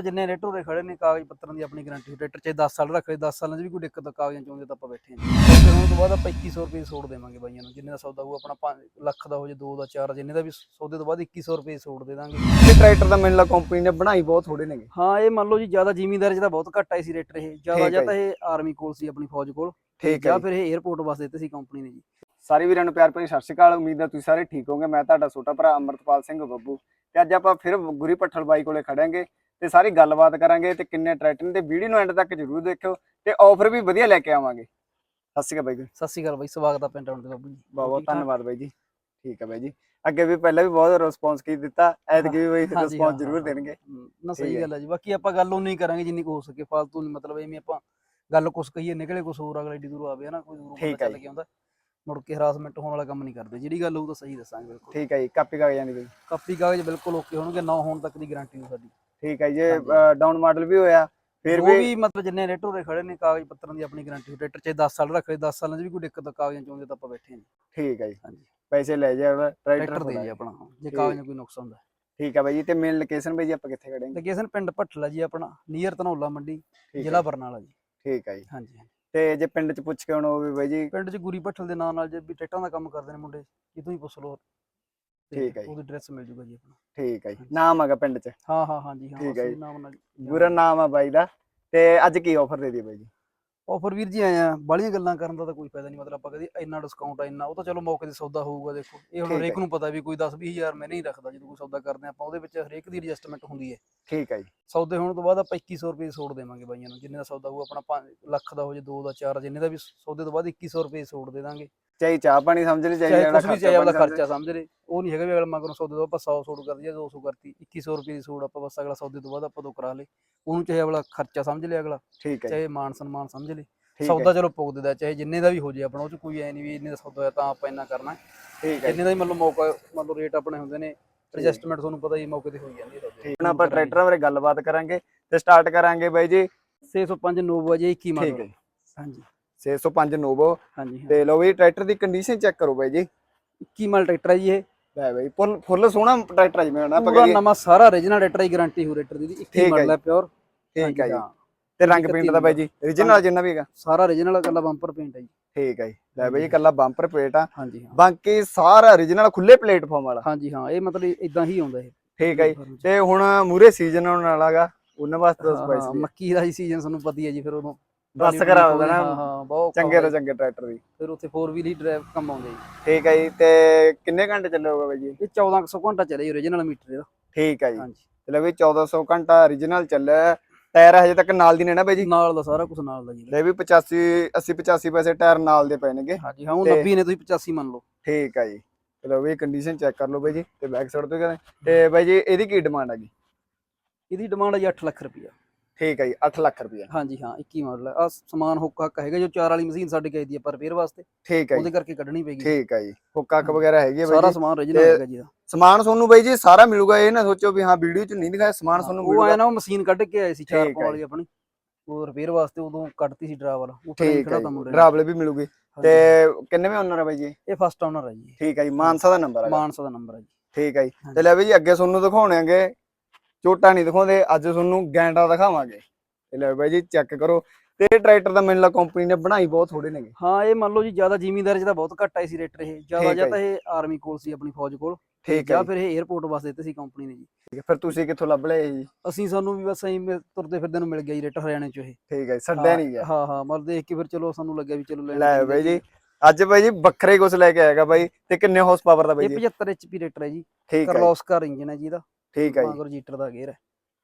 ਜਿੰਨੇ ਰੇਟੋ ਦੇ ਖੜੇ ਨੇ ਕਾਗਜ਼ ਪੱਤਰਾਂ ਦੀ ਆਪਣੀ ਗਾਰੰਟੀ ਟਰੈਕਟਰ ਚ 10 ਸਾਲ ਰੱਖੇ 10 ਸਾਲਾਂ 'ਚ ਵੀ ਕੋਈ ਦਿੱਕਤ ਕਾਗਜ਼ਾਂ ਚ ਆਉਂਦੀ ਤਾਂ ਆਪਾਂ ਬੈਠੇ ਹਾਂ। ਹੁਣ ਤੋਂ ਬਾਅਦ ਆਪਾਂ 2100 ਰੁਪਏ ਛੋੜ ਦੇਵਾਂਗੇ ਬਾਈਆਂ ਨੂੰ ਜਿੰਨੇ ਦਾ ਸੌਦਾ ਹੋਊ ਆਪਣਾ 5 ਲੱਖ ਦਾ ਹੋ ਜੇ 2 ਦਾ 4 ਜਿੰਨੇ ਦਾ ਵੀ ਸੌਦੇ ਤੋਂ ਬਾਅਦ 2100 ਰੁਪਏ ਛੋੜ ਦੇ ਦਾਂਗੇ। ਇਹ ਟਰੈਕਟਰ ਦਾ ਮੈਨੂੰ ਕੰਪਨੀ ਨੇ ਬਣਾਈ ਬਹੁਤ ਥੋੜੇ ਨੇਗੇ। ਹਾਂ ਇਹ ਮੰਨ ਲਓ ਜੀ ਜ਼ਿਆਦਾ ਜ਼ਿਮੀਂਦਾਰ ਤਾਂ ਬਹੁਤ ਘੱਟ ਆਈ ਸੀ ਰੇਟਰ ਇਹ। ਜ਼ਿਆਦਾ ਜਾਂ ਤਾਂ ਇਹ ਆਰਮੀ ਕੋਲ ਸੀ ਆਪਣੀ ਫੌਜ ਕੋਲ ਠੀਕ ਹੈ ਜਾਂ। ਫਿਰ ਇਹ 에어ਪੋਰਟ ਵਾਸਤੇ ਦਿੱਤੇ ਸੀ ਕੰਪਨੀ ਨੇ ਜੀ। ਸਾਰੇ ਵੀਰਾਂ ਨੂੰ ਪਿਆਰ ਭਰੀ ਸਤਿ ਸ਼੍ਰੀ ਅਕਾਲ। ਉਮੀਦ ਹੈ ਤੁਸੀਂ ਸਾਰੇ ਠੀਕ ਹੋਵੋਗੇ। ਮੈਂ ਤੁਹਾਡਾ ਛੋਟਾ ਭਰਾ ਅਮਰਤਪਾਲ ਸਿੰਘ ਬੱਬੂ। ਤੇ ਅੱਜ ਆਪਾਂ ਫਿਰ ਗੁਰੀ ਪੱਠਲ ਬਾਈ ਕੋਲੇ ਖੜਾਂਗੇ। ਤੇ ਸਾਰੀ ਗੱਲਬਾਤ ਕਰਾਂਗੇ ਤੇ ਕਿੰਨੇ ਟਰੈਕਟਰ ਨੇ ਤੇ ਵੀਡੀਓ ਨੂੰ ਐਂਡ ਤੱਕ ਜਰੂਰ ਦੇਖਿਓ ਤੇ ਆਫਰ ਵੀ ਵਧੀਆ ਲੈ ਕੇ ਆਵਾਂਗੇ। ਸਤਿ ਸ਼੍ਰੀ ਅਕਾਲ ਬਾਈ ਜੀ। ਸਤਿ ਸ਼੍ਰੀ ਅਕਾਲ ਬਾਈ ਸਵਾਗਤ ਆ ਪਿੰਡ ਆਉਣ ਤੇ ਬਾਬੂ ਜੀ। ਬਹੁਤ ਬਹੁਤ? ਧੰਨਵਾਦ ਬਾਈ ਜੀ। ਠੀਕ ਹੈ ਬਾਈ ਜੀ। ਅੱਗੇ ਵੀ ਪਹਿਲਾਂ ਵੀ ਬਹੁਤ ਰਿਸਪੌਂਸ ਕੀ ਦਿੱਤਾ ਐਤਕੀ ਵੀ ਬਾਈ ਰਿਸਪੌਂਸ ਜ਼ਰੂਰ ਦੇਣਗੇ। ਨਾ ਸਹੀ। ਗੱਲ ਹੈ ਜੀ। ਬਾਕੀ ਆਪਾਂ ਗੱਲ ਉਨੀ ਕਰਾਂਗੇ ਜਿੰਨੀ ਕੁ ਹੋ ਸਕੇ ਫਾਲਤੂ ਨਹੀਂ ਮਤਲਬ ਐਵੇਂ ਆਪਾਂ ਗੱਲ ਕੁਛ ਕਹੀਏ ਨਿਕਲੇ ਕੁਛ ਹੋਰ ਅਗਲੇ ਏਡੀ ਦੂਰੋਂ ਆਵੇ ਹਨਾ ਕੋਈ ਦੂਰੋਂ ਚੱਲ। ਕੇ ਆਉਂਦਾ ਮੁੜ ਕੇ ਹਰਾਸਮੈਂਟ ਹੋਣ ਵਾਲਾ ਕੰਮ ਨਹੀਂ ਕਰਦੇ। ਜਿਹੜੀ ਗੱਲ ਹੋਊ ਤਾਂ ਸਹੀ ਦੱਸਾਂਗੇ ਬਿਲਕੁਲ। ਠੀਕ ਹੈ ਜੀ ਕਾਪੀ ਕਾਗਜ਼ਾਂ ਦੀ ਕਾਪੀ ਕਾਗਜ਼ ਬਿਲਕੁਲ ਓਕੇ ਹੋਣਗੇ ਨਾ ਹੋਣ ਤੱਕ ਦੀ ਗਾਰੰਟੀ ਹੋ ਸਾਡੀ। ਠੀਕ ਹੈ ਜੇ। ਡਾਊਨ ਮਾਡਲ ਵੀ ਹੋਇਆ ਫਿਰ ਉਹ ਵੀ ਵੀ ਮਤਲਬ ਜਿੰਨੇ ਰੇਟੋ ਦੇ ਖੜੇ ਨੇ ਕਾਗਜ਼ ਪੱਤਰਾਂ ਦੀ ਆਪਣੀ ਗਾਰੰਟੀ ਟਰੈਕਟਰ ਚ 10 ਸਾਲ ਰੱਖੇ 10 ਸਾਲਾਂ 'ਚ ਵੀ ਕੋਈ ਦਿੱਕਤ ਕਾਗਜ਼ਾਂ ਚ ਆਉਂਦੇ ਤਾਂ ਆਪਾਂ ਬੈਠੇ ਹਾਂ ਠੀਕ ਹੈ ਜੀ। ਹਾਂਜੀ। ਪੈਸੇ ਲੈ ਜਾ ਟਰੈਕਟਰ ਦੇ ਜੀ ਆਪਣਾ ਜੇ। ਕਾਗਜ਼ਾਂ ਕੋਈ ਨੁਕਸ ਹੁੰਦਾ। ਠੀਕ ਹੈ ਬਾਈ ਜੀ ਤੇ ਮੇਨ ਲੋਕੇਸ਼ਨ ਬਾਈ ਜੀ ਆਪਾਂ ਕਿੱਥੇ ਖੜਾਂਗੇ ਲੋਕੇਸ਼ਨ ਪਿੰਡ ਭੱਠਲਾ ਜੀ ਆਪਣਾ ਨੀਅਰ ਧਨੌਲਾ ਮੰਡੀ ਜ਼ਿਲ੍ਹਾ ਹੈ ਬਰਨਾਲਾ ਜੀ। ਠੀਕ ਹੈ ਜੀ। ਹਾਂਜੀ। ਤੇ ਜੇ ਪਿੰਡ ਚ ਪੁੱਛ ਕੇ ਹੁਣ ਹੋਵੇ ਬਾਈ ਜੀ? ਪਿੰਡ 'ਚ ਗੁਰੀ ਭੱਠਲ ਦੇ ਨਾਂ ਨਾਲ ਜੇ ਵੀ ਟਰੈਕਟਰਾਂ ਦਾ ਕੰਮ ਕਰਦੇ ਨੇ ਮੁੰਡੇ ਕਿਤੋਂ ਹੀ ਪੁੱਛ ਲਓ। ਤੇ ਠੀਕ ਹੈ ਜੀ। ਉਹਦੀ ਐਡਰੈਸ ਮਿਲ ਜੂਗਾ ਜੀ ਆਪਣਾ। ਠੀਕ ਹੈ ਜੀ। ਨਾਮ ਹੈਗਾ ਪਿੰਡ ਚ? ਹਾਂ ਹਾਂ ਹਾਂ ਜੀ ਹਾਂ ਠੀਕ ਹੈ ਉਸੇ ਜੀ। ਨਾਮ ਨਾਲ ਗੁਰਨ ਨਾਮ ਆ ਬਾਈ ਦਾ। ਤੇ ਅੱਜ ਕੀ ਆਫਰ ਦੇ ਦੀ ਬਾਈ ਜੀ? ਆਫਰ ਵੀਰ ਜੀ ਆਏ ਆ ਬਾਲੀਆਂ ਗੱਲਾਂ ਕਰਨ ਦਾ ਤਾਂ ਕੋਈ ਫਾਇਦਾ ਨਹੀਂ। ਮਤਲਬ ਆਪਾਂ ਕਹਦੇ ਇੰਨਾ ਡਿਸਕਾਊਂਟ ਆ ਇੰਨਾ ਉਹ ਤਾਂ ਚਲੋ ਮੌਕੇ ਤੇ ਸੌਦਾ ਹੋਊਗਾ ਦੇਖੋ। ਇਹ ਹੁਣ ਠੀਕ ਹੈ ਹਰੇਕ ਨੂੰ ਪਤਾ ਵੀ ਕੋਈ 10 20000 ਮੈਂ ਨਹੀਂ ਰੱਖਦਾ ਜਦੋਂ ਕੋਈ ਸੌਦਾ ਕਰਦੇ ਆਪਾਂ ਉਹਦੇ ਵਿੱਚ ਹਰੇਕ ਦੀ ਐਡਜਸਟਮੈਂਟ ਹੁੰਦੀ ਹੈ। ਠੀਕ ਹੈ ਜੀ। ਸੌਦੇ ਹੋਣ ਤੋਂ ਬਾਅਦ ਆਪਾਂ 2100 ਰੁਪਏ ਛੋੜ ਦੇਵਾਂਗੇ ਬਾਈਆਂ ਨੂੰ। ਜਿੰਨੇ ਦਾ ਸੌਦਾ ਹੋਊ ਆਪਣਾ 5 ਲੱਖ ਦਾ ਹੋ ਜੇ 2 ਦਾ 4 ਜਿੰਨੇ ਦਾ ਵੀ ਸੌਦੇ ਤੋਂ ਬਾਅਦ 2100 ਰੁਪਏ ਛੋੜ ਦੇ ਦਾਂਗੇ। ਚਾਹੇ ਚਾਹ ਪਾਣੀ ਸਮਝ ਲਈ ਚਾਹੇ ਚਾਹੇ ਕੁਝ ਵੀ ਚਾਹੇ ਆਪਦਾ ਖਰਚਾ ਸਮਝ ਲੈ ਉਹ ਨਹੀਂ ਹੈਗਾ ਵੀ ਅਗਲਾ ਮਗਰੋਂ ਸੌਦੇ ਤੋਂ ਆਪਾਂ 100 ਛੋੜ ਕਰ ਦਈਏ 200 ਕਰਤੀ 2100 ਰੁਪਏ ਦੀ ਛੋੜ ਆਪਾਂ ਬਸ ਅਗਲਾ ਸੌਦੇ ਤੋਂ ਬਾਅਦ ਆਪਾਂ ਤੋਂ ਕਰਾ ਲੇ ਉਹਨੂੰ ਚਾਹੇ ਅਗਲਾ ਖਰਚਾ ਸਮਝ ਲਿਆ ਅਗਲਾ ਠੀਕ ਹੈ ਜੀ, ਚਾਹੇ ਮਾਨ ਸਨਮਾਨ ਸਮਝ ਲੇ ਸੌਦਾ ਚਲੋ ਪੁੱਗ ਦਿੰਦਾ ਚਾਹੇ ਜਿੰਨੇ ਦਾ ਵੀ ਹੋ ਜੇ ਆਪਣਾ ਉਹ ਚ ਕੋਈ ਐ ਨਹੀਂ ਵੀ ਇੰਨੇ ਦਾ ਸੌਦਾ ਹੋਇਆ ਤਾਂ ਆਪਾਂ ਇੰਨਾ ਕਰਨਾ। ਠੀਕ ਹੈ ਜੀ। ਜਿੰਨੇ ਦਾ ਹੀ ਮਤਲਬ ਮੌਕਾ ਮਤਲਬ ਰੇਟ ਆਪਣੇ ਹੁੰਦੇ ਨੇ ਐਡਜਸਟਮੈਂਟ ਤੁਹਾਨੂੰ ਪਤਾ ਹੀ ਮੌਕੇ ਤੇ ਹੋਈ ਜਾਂਦੀ ਹੈ। ਠੀਕ ਆਪਾਂ ਟਰੈਕਟਰਾਂ ਬਾਰੇ ਗੱਲਬਾਤ ਕਰਾਂਗੇ ਤੇ ਸਟਾਰਟ ਕਰਾਂਗੇ ਬਾਈ ਜੀ। 605 ਨੋਵਾ ਜੇ 21 ਠੀਕ ਮਾਡਲ। ਹੈ ਹਾਂਜੀ। 605 ਨੋਵੋ ਹਾਂਜੀ ਤੇ ਲਓ ਵੀ ਟਰੈਕਟਰ ਦੀ ਕੰਡੀਸ਼ਨ ਚੈੱਕ ਕਰੋ ਬਾਈ ਜੀ। 21 ਮਾਡਲ ਟਰੈਕਟਰ ਹੈ ਜੀ ਇਹ। ਲੈ ਬਾਈ ਫੁੱਲ ਫੁੱਲ ਸੋਹਣਾ ਟਰੈਕਟਰ ਹੈ ਜਿਵੇਂ ਹੁਣ ਆਪਾਂ ਪੂਰਾ ਨਵਾਂ ਸਾਰਾ origignal ਟਰੈਕਟਰ ਦੀ ਗਾਰੰਟੀ ਹੋ ਰੇਟਰ ਦੀ 21 ਠੀਕ ਹੈ ਮਾਡਲ ਹੈ ਪਿਓਰ ਠੀਕ ਹੈ ਜੀ। ਤੇ ਰੰਗ ਪੇਂਟ ਦਾ ਬਾਈ ਜੀ। origignal ਜਿੰਨਾ ਵੀ ਹੈਗਾ। ਸਾਰਾ origignal ਕੱਲਾ ਬੰਪਰ ਪੇਂਟ ਹੈ ਜੀ। ਠੀਕ ਹੈ ਜੀ। ਲੈ ਬਾਈ ਜੀ ਕੱਲਾ ਬੰਪਰ ਪਲੇਟ ਆ। ਹਾਂਜੀ ਹਾਂ। ਬਾਕੀ ਸਾਰਾ origignal ਖੁੱਲੇ ਪਲੇਟਫਾਰਮ ਵਾਲਾ। ਹਾਂਜੀ ਹਾਂ ਇਹ ਮਤਲਬ ਇਦਾਂ ਹੀ ਆਉਂਦਾ ਇਹ। ਠੀਕ ਹੈ ਜੀ। ਤੇ ਹੁਣ ਮੂਰੇ ਸੀਜ਼ਨ ਆਉਣ ਵਾਲਾਗਾ ਉਹਨਾਂ ਵਾਸਤੇ ਸਪਾਈਸ ਮੱਕੀ ਦਾ ਹੀ ਸੀਜ਼ਨ ਤੁਹਾਨੂੰ ਪਤਾ ਹੀ ਹੈ ਜੀ ਫਿਰ ਉਦੋਂ ਬਸ ਟਰਾਲੀ ਕਰਾ ਟਰੂਲੀ ਦੇਣਾ ਹਾਂ ਹਾਂ ਬਹੁਤ ਚੰਗੇ ਤੋਂ ਚੰਗੇ ਟਰੈਕਟਰ ਦੀ। ਫਿਰ ਉੱਥੇ 4 ਵੀਲ ਹੀ ਡਰਾਈਵ ਕੰਮ ਆਉਂਦੇ ਜੀ। ਠੀਕ ਹੈ ਜੀ ਤੇ ਕਿੰਨੇ ਘੰਟੇ ਚੱਲੂਗਾ ਬਾਈ ਜੀ? ਇਹ 1400 ਘੰਟਾ ਚੱਲੇ ਜੀ origignal ਮੀਟਰ ਇਹਦਾ। ਠੀਕ ਹੈ ਜੀ। ਹਾਂਜੀ। ਤੇ ਲੈ ਵੀ 1400 ਘੰਟਾ origignal ਚੱਲਿਆ। ਟਾਇਰ ਹਜੇ ਤੱਕ ਨਾਲ ਦੀ ਨੇ ਨਾ ਬਾਈ ਜੀ? ਨਾਲ ਦਾ ਸਾਰਾ ਕੁਝ ਨਾਲ ਦਾ ਜੀ ਲੈ ਵੀ 85 80 85 ਪੈਸੇ ਟਾਇਰ ਨਾਲ ਦੇ ਪਏ ਨੇਗੇ ਹਾਂਜੀ ਹਾਂ ਉਹ ਤੇ- 90 ਨੇ ਤੁਸੀਂ 85 ਮੰਨ ਲਓ। ਠੀਕ ਹੈ ਜੀ। ਚਲੋ ਵੀ ਕੰਡੀਸ਼ਨ ਚੈੱਕ ਕਰ ਲਓ ਬਾਈ ਜੀ ਤੇ ਬੈਕ ਸਾਈਡ ਤੋਂ ਕਹਿੰਦੇ। ਤੇ ਬਾਈ ਜੀ ਇਹਦੀ ਕੀ ਡਿਮਾਂਡ ਹੈਗੀ ਇਹਦੀ ਡਿਮਾਂਡ ਹੈ ਜੀ 8 ਲੱਖ ਰੁਪਇਆ ਠੀਕ ਹੈ ਜੀ 8 ਲੱਖ ਰੁਪਇਆ ਹਾਂਜੀ ਹਾਂ 21 ਮਾਡਲ ਆ। ਸਮਾਨ ਹੁੱਕ ਹੱਕ ਹੈਗਾ ਜੋ ਚਾਰ ਵਾਲੀ ਮਸ਼ੀਨ ਸਾਡੇ ਗਈ ਦੀ ਹੈ ਪਰ ਰਿਪੇਅਰ ਵਾਸਤੇ। ਠੀਕ ਹੈ ਉਹਦੇ ਕਰਕੇ ਕੱਢਣੀ ਪੈਗੀ ਠੀਕ ਹੈ ਜੀ। ਹੁੱਕ ਵਗੈਰਾ ਹੈਗੀ ਹੈ ਬਾਈ ਸਾਰਾ ਸਮਾਨ origignal ਹੈਗਾ ਜੀ ਦਾ ਸਮਾਨ ਤੁਹਾਨੂੰ ਬਾਈ ਜੀ ਸਾਰਾ ਮਿਲੂਗਾ ਇਹ ਨਾ ਸੋਚੋ ਵੀ ਹਾਂ ਵੀਡੀਓ 'ਚ ਨਹੀਂ ਦਿਖਾਇਆ ਸਮਾਨ ਤੁਹਾਨੂੰ ਉਹ ਮਿਲੂਗਾ। ਆਇਆ ਨਾ ਉਹ ਮਸ਼ੀਨ ਕੱਢ ਕੇ ਆਏ ਸੀ ਚਾਰ ਪਾਉਣ ਵਾਲੀ ਆਪਣੀ। ਉਹ ਰਿਪੇਅਰ ਵਾਸਤੇ ਉਦੋਂ ਕੱਢਤੀ ਸੀ ਡਰਾਈਵਰ ਉਹ ਠੀਕ ਹੈ। ਡਰਾਵਲੇ ਵੀ ਮਿਲੂਗੀ। ਤੇ ਕਿੰਨੇਵੇਂ ਓਨਰ ਹੈ ਬਾਈ ਜੀ? ਇਹ ਫਸਟ ਓਨਰ ਹੈ ਜੀ। ਠੀਕ ਹੈ ਜੀ। ਮਾਨਸਾ ਦਾ ਨੰਬਰ ਹੈ ਮਾਨਸਾ ਦਾ ਨੰਬਰ ਹੈ ਜੀ। ਠੀਕ ਹੈ ਜੀ। ਤੇ ਲੈ ਬਈ ਜੀ ਅੱਗੇ ਤੁਹਾਨੂੰ ਦਿਖਾਉਣਾਂਗੇ ਚੋਟਾ ਨਹੀਂ ਦਿਖਾਉਂਦੇ ਅੱਜ ਤੁਹਾਨੂੰ ਗੈਂਡਾ ਦਿਖਾਵਾਂਗੇ। ਤੇ ਲੈ ਬਾਈ ਜੀ ਚੈੱਕ ਕਰੋ। ਤੇ ਇਹ ਟਰੈਕਟਰ ਦਾ ਮੈਨੂੰ ਕੰਪਨੀ ਨੇ ਬਣਾਈ ਬਹੁਤ ਥੋੜੇ ਨੇਗੇ। ਹਾਂ ਇਹ ਮੰਨ ਲਓ ਜੀ ਜ਼ਿਆਦਾ ਜ਼ਿਮੀਂਦਾਰ ਤਾਂ ਬਹੁਤ ਘੱਟ ਆਈ ਸੀ ਰੇਟਰ ਇਹ। ਜ਼ਿਆਦਾ ਜਾਂ ਤਾਂ ਇਹ ਆਰਮੀ ਕੋਲ ਸੀ ਆਪਣੀ ਫੌਜ ਕੋਲ। ਠੀਕ ਹੈ ਫਿਰ ਇਹ 에어ਪੋਰਟ ਵਾਸਤੇ ਦਿੱਤੇ ਸੀ ਕੰਪਨੀ ਨੇ ਜੀ। ਠੀਕ ਹੈ ਫਿਰ ਤੁਸੀਂ ਕਿੱਥੋਂ ਲੱਭ ਲਏ ਜੀ? ਅਸੀਂ ਸਾਨੂੰ ਵੀ ਬਸ ਐਂ ਤੁਰਦੇ ਫਿਰਦੇ ਨੂੰ ਮਿਲ ਗਿਆ ਜੀ ਰੇਟਰ ਹਰਿਆਣੇ ਚ ਇਹ। ਠੀਕ ਹੈ ਛੱਡਿਆ ਨਹੀਂ ਗਿਆ। ਹਾਂ ਹਾਂ ਮਤਲਬ ਦੇਖ ਕੇ ਫਿਰ ਚਲੋ ਸਾਨੂੰ ਲੱਗਿਆ ਵੀ ਚਲੋ ਲੈ ਚਾਹੀਦਾ ਬਾਈ ਜੀ ਅੱਜ ਬਾਈ ਜੀ ਵੱਖਰੇ ਕੁਝ ਲੈ ਕੇ ਆਏਗਾ ਬਾਈ ਤੇ ਕਿੰਨੇ ਹਾਰਸ ਪਾਵਰ ਦਾ ਬਾਈ ਇਹ ਜੀ? 75 ਐਚਪੀ ਰੇਟਰ ਹੈ ਜੀ। ਠੀਕ ਹੈ ਕਰਲੋਸਕਰ ਇੰਜਨ ਹੈ ਜੀ ਇਹਦਾ। ਠੀਕ ਹੈ ਜੀ। ਮਗਰ ਜੀਟਰ ਦਾ ਗੇਅਰ ਹੈ।